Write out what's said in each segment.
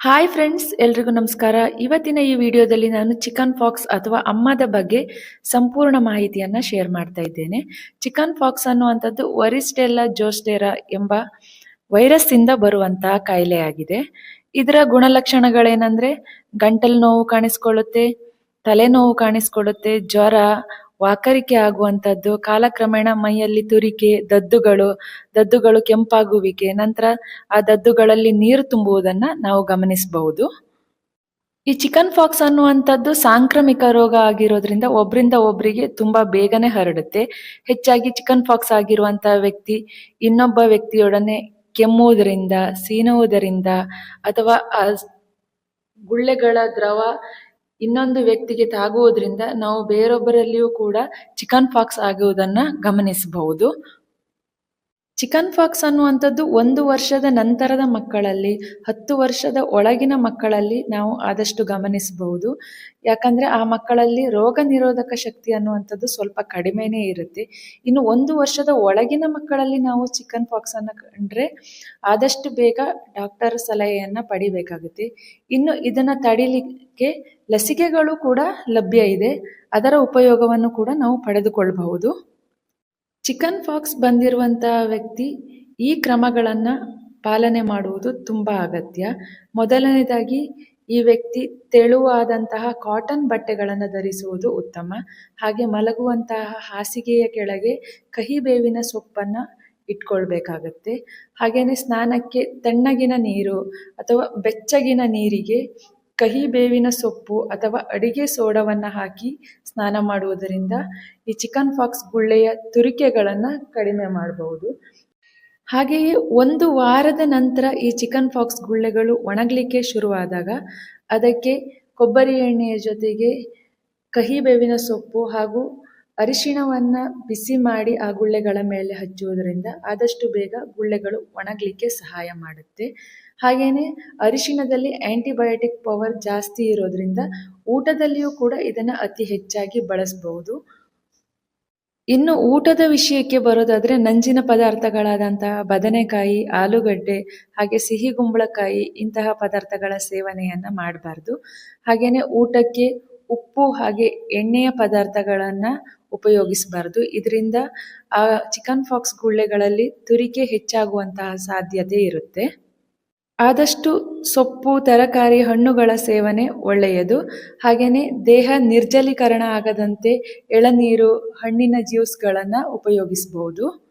Hi friends ಎಲ್ರಿಗೂ ನಮಸ್ಕಾರ. ಇವತ್ತಿನ ಈ ವಿಡಿಯೋದಲ್ಲಿ ನಾನು ಚಿಕನ್ ಫಾಕ್ಸ್ ಅಥವಾ ಅಮ್ಮದ ಬಗ್ಗೆ ಸಂಪೂರ್ಣ ಮಾಹಿತಿಯನ್ನ ಶೇರ್ ಮಾಡ್ತಾ ಇದ್ದೇನೆ. ಚಿಕನ್ ಫಾಕ್ಸ್ ಅನ್ನುವಂಥದ್ದು ವರಿಸ್ಟೆಲ್ಲ ಜೋಸ್ಟೆರಾ ಎಂಬ ವೈರಸ್ ಇಂದ ಬರುವಂತಹ ಕಾಯಿಲೆಯಾಗಿದೆ ಇದರ ಗುಣಲಕ್ಷಣಗಳೇನೆಂದರೆ ಗಂಟಲು ನೋವು ಕಾಣಿಸ್ಕೊಳ್ಳುತ್ತೆ, ತಲೆನೋವು ಕಾಣಿಸ್ಕೊಳ್ಳುತ್ತೆ, ಜ್ವರ ವಾಕರಿಕೆ ಆಗುವಂತದ್ದು ಕಾಲಕ್ರಮೇಣ ಮೈಯಲ್ಲಿ ತುರಿಕೆ, ದದ್ದುಗಳು ದದ್ದುಗಳು ಕೆಂಪಾಗುವಿಕೆ, ನಂತರ ಆ ದದ್ದುಗಳಲ್ಲಿ ನೀರು ತುಂಬುವುದನ್ನ ನಾವು ಗಮನಿಸಬಹುದು. ಈ ಚಿಕನ್ ಫಾಕ್ಸ್ ಅನ್ನುವಂಥದ್ದು ಸಾಂಕ್ರಾಮಿಕ ರೋಗ ಆಗಿರೋದ್ರಿಂದ ಒಬ್ಬರಿಂದ ಒಬ್ರಿಗೆ ತುಂಬಾ ಬೇಗನೆ ಹರಡುತ್ತೆ. ಹೆಚ್ಚಾಗಿ ಚಿಕನ್ ಫಾಕ್ಸ್ ಆಗಿರುವಂತಹ ವ್ಯಕ್ತಿ ಇನ್ನೊಬ್ಬ ವ್ಯಕ್ತಿಯೊಡನೆ ಕೆಮ್ಮುವುದರಿಂದ, ಸೀನುವುದರಿಂದ ಅಥವಾ ಗುಳ್ಳೆಗಳ ದ್ರವ ಇನ್ನೊಂದು ವ್ಯಕ್ತಿಗೆ ತಾಗುವುದರಿಂದ ನಾವು ಬೇರೊಬ್ಬರಲ್ಲಿಯೂ ಕೂಡ ಚಿಕನ್ ಪಾಕ್ಸ್ ಆಗುವುದನ್ನ ಗಮನಿಸಬಹುದು. ಚಿಕನ್ ಫಾಕ್ಸ್ ಅನ್ನುವಂಥದ್ದು ಒಂದು ವರ್ಷದ ನಂತರದ ಮಕ್ಕಳಲ್ಲಿ, ಹತ್ತು ವರ್ಷದ ಒಳಗಿನ ಮಕ್ಕಳಲ್ಲಿ ನಾವು ಆದಷ್ಟು ಗಮನಿಸಬಹುದು. ಯಾಕಂದ್ರೆ ಆ ಮಕ್ಕಳಲ್ಲಿ ರೋಗ ನಿರೋಧಕ ಶಕ್ತಿ ಅನ್ನುವಂಥದ್ದು ಸ್ವಲ್ಪ ಕಡಿಮೆನೇ ಇರುತ್ತೆ. ಇನ್ನು ಒಂದು ವರ್ಷದ ಒಳಗಿನ ಮಕ್ಕಳಲ್ಲಿ ನಾವು ಚಿಕನ್ ಫಾಕ್ಸ್ ಅನ್ನು ಕಂಡ್ರೆ ಆದಷ್ಟು ಬೇಗ ಡಾಕ್ಟರ್ ಸಲಹೆಯನ್ನ ಪಡಿಬೇಕಾಗುತ್ತೆ. ಇನ್ನು ಇದನ್ನ ತಡಿಲಿಕ್ಕೆ ಲಸಿಕೆಗಳು ಕೂಡ ಲಭ್ಯ ಇದೆ. ಅದರ ಉಪಯೋಗವನ್ನು ಕೂಡ ನಾವು ಪಡೆದುಕೊಳ್ಳಬಹುದು ಚಿಕನ್ ಫಾಕ್ಸ್ ಬಂದಿರುವಂತಹ ವ್ಯಕ್ತಿ ಈ ಕ್ರಮಗಳನ್ನು ಪಾಲನೆ ಮಾಡುವುದು ತುಂಬಾ ಅಗತ್ಯ. ಮೊದಲನೇದಾಗಿ ಈ ವ್ಯಕ್ತಿ ತೆಳುವಾದಂತಹ ಕಾಟನ್ ಬಟ್ಟೆಗಳನ್ನು ಧರಿಸುವುದು ಉತ್ತಮ. ಹಾಗೆ ಮಲಗುವಂತಹ ಹಾಸಿಗೆಯ ಕೆಳಗೆ ಕಹಿ ಬೇವಿನ ಸೊಪ್ಪನ್ನ ಇಟ್ಕೊಳ್ಬೇಕಾಗತ್ತೆ. ಹಾಗೆಯೇ ಸ್ನಾನಕ್ಕೆ ತಣ್ಣಗಿನ ನೀರು ಅಥವಾ ಬೆಚ್ಚಗಿನ ನೀರಿಗೆ ಕಹಿ ಬೇವಿನ ಸೊಪ್ಪು ಅಥವಾ ಅಡಿಗೆ ಸೋಡವನ್ನು ಹಾಕಿ ಸ್ನಾನ ಮಾಡುವುದರಿಂದ ಈ ಚಿಕನ್ ಫಾಕ್ಸ್ ಗುಳ್ಳೆಯ ತುರಿಕೆಗಳನ್ನು ಕಡಿಮೆ ಮಾಡಬಹುದು. ಹಾಗೆಯೇ ಒಂದು ವಾರದ ನಂತರ ಈ ಚಿಕನ್ ಫಾಕ್ಸ್ ಗುಳ್ಳೆಗಳು ಒಣಗಲಿಕ್ಕೆ ಶುರುವಾದಾಗ ಅದಕ್ಕೆ ಕೊಬ್ಬರಿ ಎಣ್ಣೆಯ ಜೊತೆಗೆ ಕಹಿ ಬೇವಿನ ಸೊಪ್ಪು ಹಾಗೂ ಅರಿಶಿಣವನ್ನ ಬಿಸಿ ಮಾಡಿ ಆ ಗುಳ್ಳೆಗಳ ಮೇಲೆ ಹಚ್ಚುವುದರಿಂದ ಆದಷ್ಟು ಬೇಗ ಗುಳ್ಳೆಗಳು ಒಣಗಲಿಕ್ಕೆ ಸಹಾಯ ಮಾಡುತ್ತೆ. ಹಾಗೇನೆ ಅರಿಶಿಣದಲ್ಲಿ ಆಂಟಿಬಯೋಟಿಕ್ ಪವರ್ ಜಾಸ್ತಿ ಇರೋದ್ರಿಂದ ಊಟದಲ್ಲಿಯೂ ಕೂಡ ಇದನ್ನ ಅತಿ ಹೆಚ್ಚಾಗಿ ಬಳಸಬಹುದು ಇನ್ನು ಊಟದ ವಿಷಯಕ್ಕೆ ಬರೋದಾದ್ರೆ ನಂಜಿನ ಪದಾರ್ಥಗಳಾದಂತಹ ಬದನೆಕಾಯಿ, ಆಲೂಗಡ್ಡೆ, ಹಾಗೆ ಸಿಹಿ ಗುಂಬಳಕಾಯಿ ಇಂತಹ ಪದಾರ್ಥಗಳ ಸೇವನೆಯನ್ನ ಮಾಡಬಾರ್ದು. ಹಾಗೇನೆ ಊಟಕ್ಕೆ ಉಪ್ಪು ಹಾಗೆ ಎಣ್ಣೆಯ ಪದಾರ್ಥಗಳನ್ನ ಉಪಯೋಗಿಸಬಾರ್ದು. ಇದರಿಂದ ಆ ಚಿಕನ್ ಫಾಕ್ಸ್ ಗುಳ್ಳೆಗಳಲ್ಲಿ ತುರಿಕೆ ಹೆಚ್ಚಾಗುವಂತಹ ಸಾಧ್ಯತೆ ಇರುತ್ತೆ. ಆದಷ್ಟು ಸೊಪ್ಪು, ತರಕಾರಿ, ಹಣ್ಣುಗಳ ಸೇವನೆ ಒಳ್ಳೆಯದು. ಹಾಗೆಯೇ ದೇಹ ನಿರ್ಜಲೀಕರಣ ಆಗದಂತೆ ಎಳನೀರು, ಹಣ್ಣಿನ ಜ್ಯೂಸ್ಗಳನ್ನು ಉಪಯೋಗಿಸಬಹುದು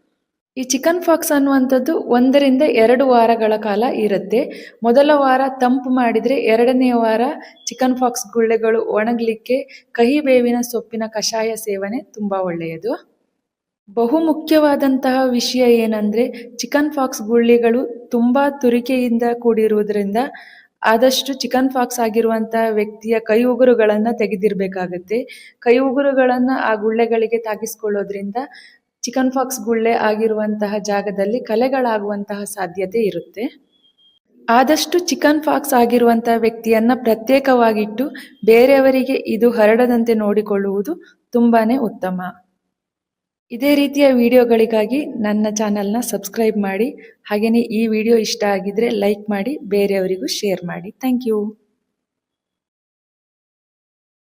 ಈ ಚಿಕನ್ ಫಾಕ್ಸ್ ಅನ್ನುವಂಥದ್ದು ಒಂದರಿಂದ ಎರಡು ವಾರಗಳ ಕಾಲ ಇರುತ್ತೆ. ಮೊದಲ ವಾರ ತಂಪು ಮಾಡಿದರೆ ಎರಡನೇ ವಾರ ಚಿಕನ್ ಫಾಕ್ಸ್ ಗುಳ್ಳೆಗಳು ಒಣಗಲಿಕ್ಕೆ ಕಹಿ ಬೇವಿನ ಸೊಪ್ಪಿನ ಕಷಾಯ ಸೇವನೆ ತುಂಬ ಒಳ್ಳೆಯದು. ಬಹು ಮುಖ್ಯವಾದಂತಹ ವಿಷಯ ಏನಂದ್ರೆ ಚಿಕನ್ ಫಾಕ್ಸ್ ಗುಳ್ಳೆಗಳು ತುಂಬಾ ತುರಿಕೆಯಿಂದ ಕೂಡಿರುವುದರಿಂದ ಆದಷ್ಟು ಚಿಕನ್ ಫಾಕ್ಸ್ ಆಗಿರುವಂತಹ ವ್ಯಕ್ತಿಯ ಕೈ ಉಗುರುಗಳನ್ನು ತೆಗೆದಿರಬೇಕಾಗತ್ತೆ. ಕೈ ಉಗುರುಗಳನ್ನು ಆ ಗುಳ್ಳೆಗಳಿಗೆ ತಾಗಿಸ್ಕೊಳ್ಳೋದ್ರಿಂದ ಚಿಕನ್ ಫಾಕ್ಸ್ ಗುಳ್ಳೆ ಆಗಿರುವಂತಹ ಜಾಗದಲ್ಲಿ ಕಲೆಗಳಾಗುವಂತಹ ಸಾಧ್ಯತೆ ಇರುತ್ತೆ. ಆದಷ್ಟು ಚಿಕನ್ ಫಾಕ್ಸ್ ಆಗಿರುವಂತಹ ವ್ಯಕ್ತಿಯನ್ನ ಪ್ರತ್ಯೇಕವಾಗಿಟ್ಟು ಬೇರೆಯವರಿಗೆ ಇದು ಹರಡದಂತೆ ನೋಡಿಕೊಳ್ಳುವುದು ತುಂಬಾನೇ ಉತ್ತಮ. ಇದೇ ರೀತಿಯ ವಿಡಿಯೋಗಳಿಗಾಗಿ ನನ್ನ ಚಾನಲ್ನ ಸಬ್ಸ್ಕ್ರೈಬ್ ಮಾಡಿ ಹಾಗೆಯೇ ಈ ವಿಡಿಯೋ ಇಷ್ಟ ಆಗಿದ್ರೆ ಲೈಕ್ ಮಾಡಿ, ಬೇರೆಯವರಿಗೂ ಶೇರ್ ಮಾಡಿ. Thank you.